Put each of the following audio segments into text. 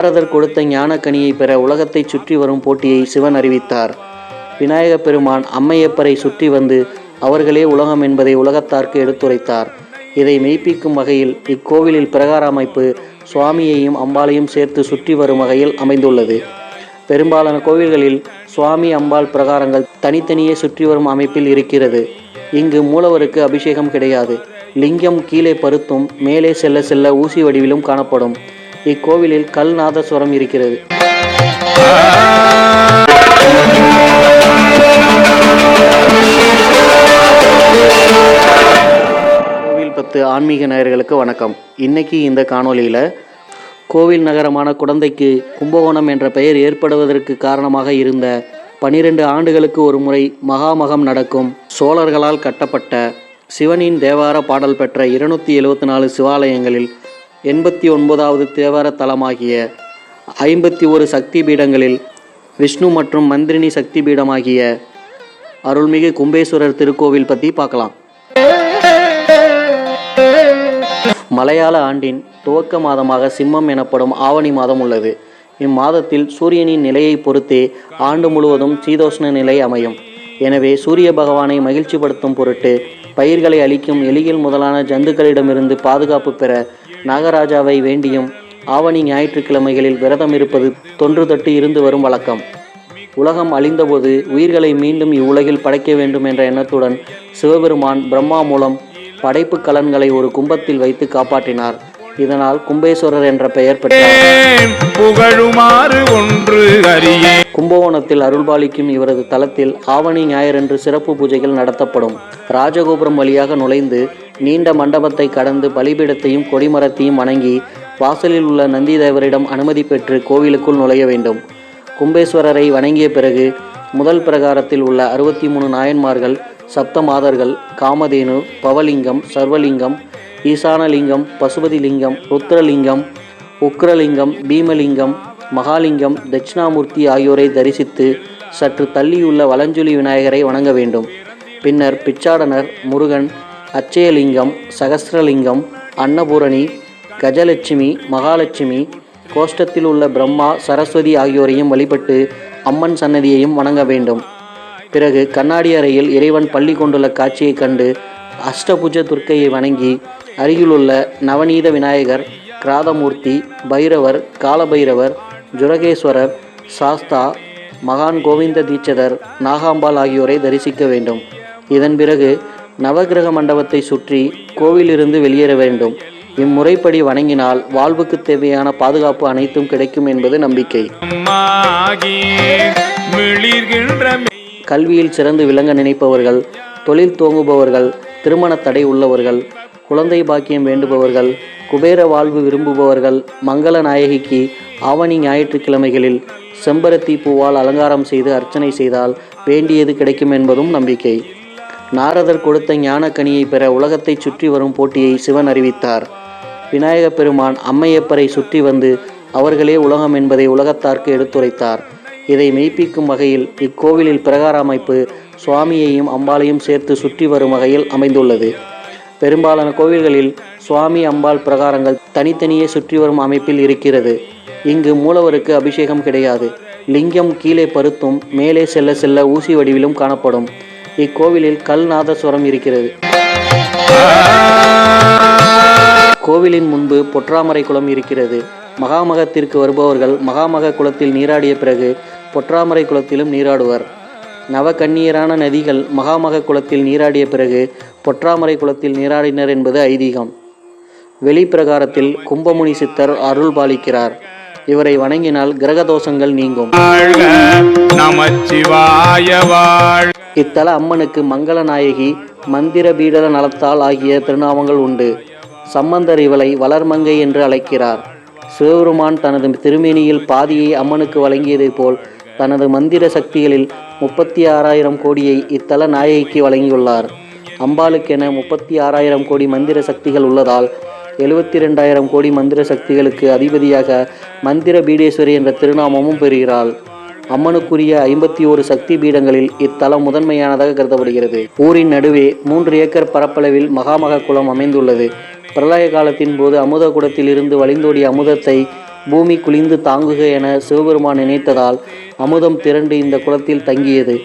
நாரதர் கொடுத்த ஞானக்கனியை பெற உலகத்தை சுற்றி வரும் போட்டியை சிவன் அறிவித்தார். விநாயக பெருமான் அம்மையப்பரை சுற்றி வந்து அவர்களே உலகம் என்பதை உலகத்தார்க்கு எடுத்துரைத்தார். இதை மெய்ப்பிக்கும் வகையில் இக்கோவிலில் பிரகார அமைப்பு சுவாமியையும் அம்பாளையும் சேர்த்து சுற்றி வரும் வகையில் அமைந்துள்ளது. பெரும்பாலான கோவில்களில் சுவாமி அம்பாள் பிரகாரங்கள் தனித்தனியே சுற்றி வரும் அமைப்பில் இருக்கிறது. இங்கு மூலவருக்கு அபிஷேகம் கிடையாது. லிங்கம் கீழே பருத்தும் மேலே செல்ல செல்ல ஊசி வடிவிலும் காணப்படும். இக்கோவிலில் கல் நாதஸ்வரம் இருக்கிறது. கோவில் பத்து ஆன்மீக நேயர்களுக்கு வணக்கம். இன்னைக்கு இந்த காணொளியில் கோவில் நகரமான குடந்தைக்கு கும்பகோணம் என்ற பெயர் ஏற்படுவதற்கு காரணமாக இருந்த பனிரெண்டு ஆண்டுகளுக்கு ஒரு முறை மகாமகம் நடக்கும் சோழர்களால் கட்டப்பட்ட சிவனின் தேவார பாடல் பெற்ற இருநூற்றி எழுபத்தி நாலு சிவாலயங்களில் எண்பத்தி ஒன்பதாவது தேவார தலமாகிய ஐம்பத்தி ஒரு சக்தி பீடங்களில் விஷ்ணு மற்றும் மந்திரினி சக்தி பீடமாகிய அருள்மிகு கும்பேஸ்வரர் திருக்கோவில் பற்றி பார்க்கலாம். மலையாள ஆண்டின் துவக்க மாதமாக சிம்மம் எனப்படும் ஆவணி மாதம் உள்ளது. இம்மாதத்தில் சூரியனின் நிலையை பொறுத்தே ஆண்டு முழுவதும் சீதோஷ்ண நிலை அமையும். எனவே சூரிய பகவானை மகிழ்ச்சிப்படுத்தும் பொருட்டு பயிர்களை அளிக்கும் எலிகள் முதலான ஜந்துக்களிடமிருந்து பாதுகாப்பு பெற நாகராஜாவை வேண்டியும் ஆவணி ஞாயிற்றுக்கிழமைகளில் விரதம் இருப்பது தொன்று தொட்டு இருந்து வரும் வழக்கம். உலகம் அழிந்தபோது உயிர்களை மீண்டும் இவ்வுலகில் படைக்க வேண்டும் என்ற எண்ணத்துடன் சிவபெருமான் பிரம்மா மூலம் படைப்பு கலன்களை ஒரு கும்பத்தில் வைத்து காப்பாற்றினார். இதனால் கும்பேஸ்வரர் என்ற பெயர் பெற்றார். புகழுமாறு ஒன்று கும்பகோணத்தில் அருள்பாலிக்கும் இவரது தலத்தில் ஆவணி ஞாயிறன்று சிறப்பு பூஜைகள் நடத்தப்படும். ராஜகோபுரம் வழியாக நுழைந்து நீண்ட மண்டபத்தை கடந்து பலிபீடத்தையும் கொடிமரத்தையும் வணங்கி வாசலில் உள்ள நந்திதேவரிடம் அனுமதி பெற்று கோவிலுக்குள் நுழைய வேண்டும். கும்பேஸ்வரரை வணங்கிய பிறகு முதல் பிரகாரத்தில் உள்ள அறுபத்தி மூணு நாயன்மார்கள் சப்த மாதர்கள் காமதேனு பவலிங்கம் சர்வலிங்கம் ஈசானலிங்கம் பசுபதிலிங்கம் ருத்ரலிங்கம் உக்ரலிங்கம் பீமலிங்கம் மகாலிங்கம் தட்சிணாமூர்த்தி ஆகியோரை தரிசித்து சற்று தள்ளியுள்ள வலஞ்சுலி விநாயகரை வணங்க வேண்டும். பின்னர் பிச்சாடனர் முருகன் அச்சயலிங்கம் சகஸ்ரலிங்கம் அன்னபூரணி கஜலட்சுமி மகாலட்சுமி கோஷ்டத்தில் உள்ள பிரம்மா சரஸ்வதி ஆகியோரையும் வழிபட்டு அம்மன் சன்னதியையும் வணங்க வேண்டும். பிறகு கண்ணாடி அறையில் இறைவன் பள்ளி கொண்டுள்ள காட்சியைக் கண்டு அஷ்டபுஜ துர்க்கையை வணங்கி அருகிலுள்ள நவநீத விநாயகர் கிராதமூர்த்தி பைரவர் காலபைரவர் ஜுரகேஸ்வரர் சாஸ்தா மகான் கோவிந்த தீட்சதர் நாகாம்பாள் ஆகியோரை தரிசிக்க வேண்டும். இதன் பிறகு நவக்கிரக மண்டபத்தை சுற்றி கோவிலிருந்து வெளியேற வேண்டும். இம்முறைப்படி வணங்கினால் வாழ்வுக்கு தேவையான பாதுகாப்பு அனைத்தும் கிடைக்கும் என்பது நம்பிக்கை. கல்வியில் சிறந்து விளங்க நினைப்பவர்கள் தொழில் துவங்குபவர்கள் திருமண தடை உள்ளவர்கள் குழந்தை பாக்கியம் வேண்டுபவர்கள் குபேர வாழ்வு விரும்புபவர்கள் மங்கள நாயகிக்கு ஆவணி ஞாயிற்றுக்கிழமைகளில் செம்பருத்தி பூவால் அலங்காரம் செய்து அர்ச்சனை செய்தால் வேண்டியது கிடைக்கும் என்பதும் நம்பிக்கை. நாரதர் கொடுத்த ஞானக்கனியை பெற உலகத்தை சுற்றி வரும் போட்டியை சிவன் அறிவித்தார். விநாயக பெருமான் அம்மையப்பரை சுற்றி வந்து அவர்களே உலகம் என்பதை உலகத்தார்க்கு எடுத்துரைத்தார். இதை மெய்ப்பிக்கும் வகையில் இக்கோவிலில் பிரகார அமைப்பு சுவாமியையும் அம்பாளையும் சேர்த்து சுற்றி வரும் வகையில் அமைந்துள்ளது. பெரும்பாலான கோவில்களில் சுவாமி அம்பாள் பிரகாரங்கள் தனித்தனியே சுற்றி வரும் அமைப்பில் இருக்கிறது. இங்கு மூலவருக்கு அபிஷேகம் கிடையாது. லிங்கம் கீழே பருத்தும் மேலே செல்ல செல்ல ஊசி வடிவிலும் காணப்படும். இக்கோவிலில் கல்நாதஸ்வரம் இருக்கிறது. கோவிலின் முன்பு பொற்றாமரை குளம் இருக்கிறது. மகாமகத்திற்கு வருபவர்கள் மகாமக குளத்தில் நீராடிய பிறகு பொற்றாமரை குளத்திலும் நீராடுவர். நவகண்ணீரான நதிகள் மகாமக குளத்தில் நீராடிய பிறகு பொற்றாமரை குளத்தில் நீராடினர் என்பது ஐதீகம். வெளிப்பிரகாரத்தில் கும்பமுனி சித்தர் அருள் பாலிக்கிறார். இவரை வணங்கினால் கிரக தோஷங்கள் நீங்கும் நமச்சிவாய வாழ் இத்தல அம்மனுக்கு மங்கள நாயகி மந்திர பீடல நலத்தால் ஆகிய திருநாமங்கள் உண்டு. சம்பந்தர் இவளை வளர்மங்கை என்று அழைக்கிறார். சிவபெருமான் தனது திருமேனியில் பாதியை அம்மனுக்கு வழங்கியதைப் போல் தனது மந்திர சக்திகளில் முப்பத்தி ஆறாயிரம் கோடியை இத்தல நாயகிக்கு வழங்கியுள்ளார். அம்பாளுக்கென முப்பத்தி ஆறாயிரம் கோடி மந்திர சக்திகள் உள்ளதால் எழுபத்தி ரெண்டாயிரம் கோடி மந்திர சக்திகளுக்கு அதிபதியாக மந்திர பீடேஸ்வரி என்ற திருநாமமும் பெறுகிறாள். அம்மனுக்குரிய ஐம்பத்தி ஓரு சக்தி பீடங்களில் இத்தலம் முதன்மையானதாக கருதப்படுகிறது. ஊரின் நடுவே மூன்று ஏக்கர் பரப்பளவில் மகாமக குளம் அமைந்துள்ளது. பிரளய காலத்தின் போது அமுத குடத்திலிருந்து வழிந்தோடிய அமுதத்தை பூமி குளிந்து தாங்குக என சிவபெருமான் நினைத்ததால் அமுதம் திரண்டு இந்த குளத்தில் தங்கியது.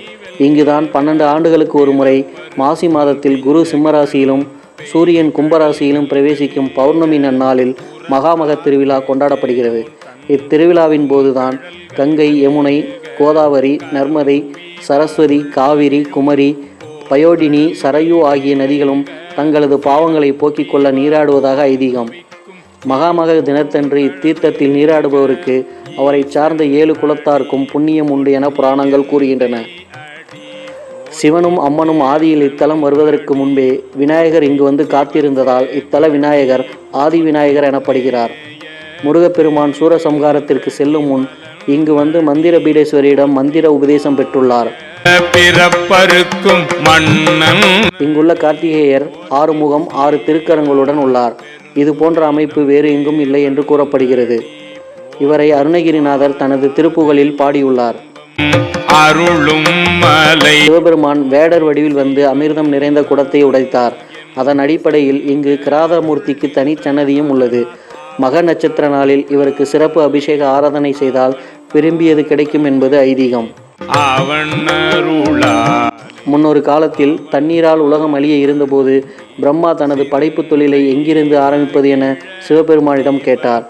இங்குதான் பன்னெண்டு ஆண்டுகளுக்கு ஒரு முறை மாசி மாதத்தில் குரு சிம்மராசியிலும் சூரியன் கும்பராசியிலும் பிரவேசிக்கும் பௌர்ணமி நன்னாளில் மகாமக திருவிழா கொண்டாடப்படுகிறது. இத்திருவிழாவின் போதுதான் கங்கை யமுனை கோதாவரி நர்மதை சரஸ்வதி காவிரி குமரி பயோடினி சரையு ஆகிய நதிகளும் தங்களது பாவங்களை போக்கிக் கொள்ள நீராடுவதாக ஐதீகம். மகாமக தினத்தன்று இத்தீர்த்தத்தில் நீராடுபவருக்கு அவரை சார்ந்த ஏழு குலத்தார்க்கும் புண்ணியம் உண்டு என புராணங்கள் கூறுகின்றன. சிவனும் அம்மனும் ஆதியில் இத்தலம் வருவதற்கு முன்பே விநாயகர் இங்கு வந்து காத்திருந்ததால் இத்தல விநாயகர் ஆதி விநாயகர் எனப்படுகிறார். முருகப்பெருமான் சூரசம்ஹாரத்திற்கு செல்லும் முன் இங்கு வந்து மந்திர பீடேஸ்வரியிடம் மந்திர உபதேசம் பெற்றுள்ளார். இங்குள்ள கார்த்திகேயர் ஆறு முகம் ஆறு திருக்கரங்களுடன் உள்ளார். இது போன்ற அமைப்பு வேறு எங்கும் இல்லை என்று கூறப்படுகிறது. இவரை அருணகிரிநாதர் தனது திருப்புகளில் பாடியுள்ளார். அருளும் மலை. சிவபெருமான் வேடர் வடிவில் வந்து அமிர்தம் நிறைந்த குடத்தை உடைத்தார். அதன் அடிப்படையில் இங்கு கிராதமூர்த்திக்கு தனி சன்னதியும் உள்ளது. மக நட்சத்திர நாளில் இவருக்கு சிறப்பு அபிஷேக ஆராதனை செய்தால் விரும்பியது கிடைக்கும் என்பது ஐதீகம். முன்னொரு காலத்தில் தண்ணீரால் உலகம் அழிய இருந்தபோது பிரம்மா தனது படைப்பு தொழிலை எங்கிருந்து ஆரம்பிப்பது என சிவபெருமானிடம் கேட்டார்.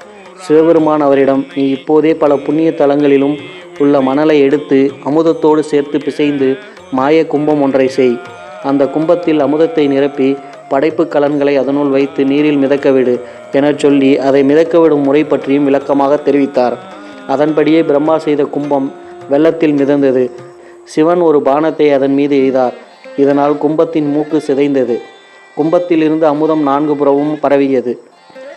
சிவபெருமான் அவரிடம் நீ இப்போதே பல புண்ணிய தலங்களிலும் உள்ள மணலை எடுத்து அமுதத்தோடு சேர்த்து பிசைந்து மாய கும்பம் ஒன்றை செய். அந்த கும்பத்தில் அமுதத்தை நிரப்பி படைப்பு கலன்களை அதனுள் வைத்து நீரில் மிதக்க விடு. எனச் சொல்லி அதை மிதக்க விடும் முறை பற்றியும் விளக்கமாக தெரிவித்தார். அதன்படியே பிரம்மா செய்த கும்பம் வெள்ளத்தில் மிதந்தது. சிவன் ஒரு பானத்தை அதன் மீது எய்தார் இதனால் கும்பத்தின் மூக்கு சிதைந்தது. கும்பத்திலிருந்து அமுதம் நான்கு புறமும் பரவியது.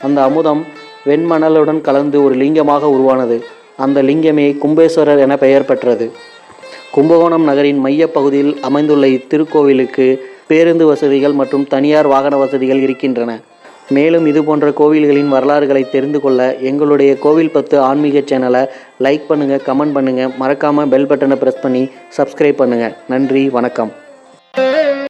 அந்த அமுதம் வெண்மணலுடன் கலந்து ஒரு லிங்கமாக உருவானது. அந்த லிங்கமே கும்பேஸ்வரர் என பெயர் பெற்றது. கும்பகோணம் நகரின் மையப்பகுதியில் அமைந்துள்ள இத்திருக்கோவிலுக்கு பேருந்து வசதிகள் மற்றும் தனியார் வாகன வசதிகள் இருக்கின்றன. மேலும் இது போன்ற கோவில்களின் வரலாறுகளை தெரிந்து கொள்ள எங்களுடைய கோவில் பத்து ஆன்மீக சேனலை லைக் பண்ணுங்கள் கமெண்ட் பண்ணுங்கள் மறக்காமல் பெல் பட்டனை ப்ரெஸ் பண்ணி சப்ஸ்கிரைப் பண்ணுங்கள் நன்றி வணக்கம்.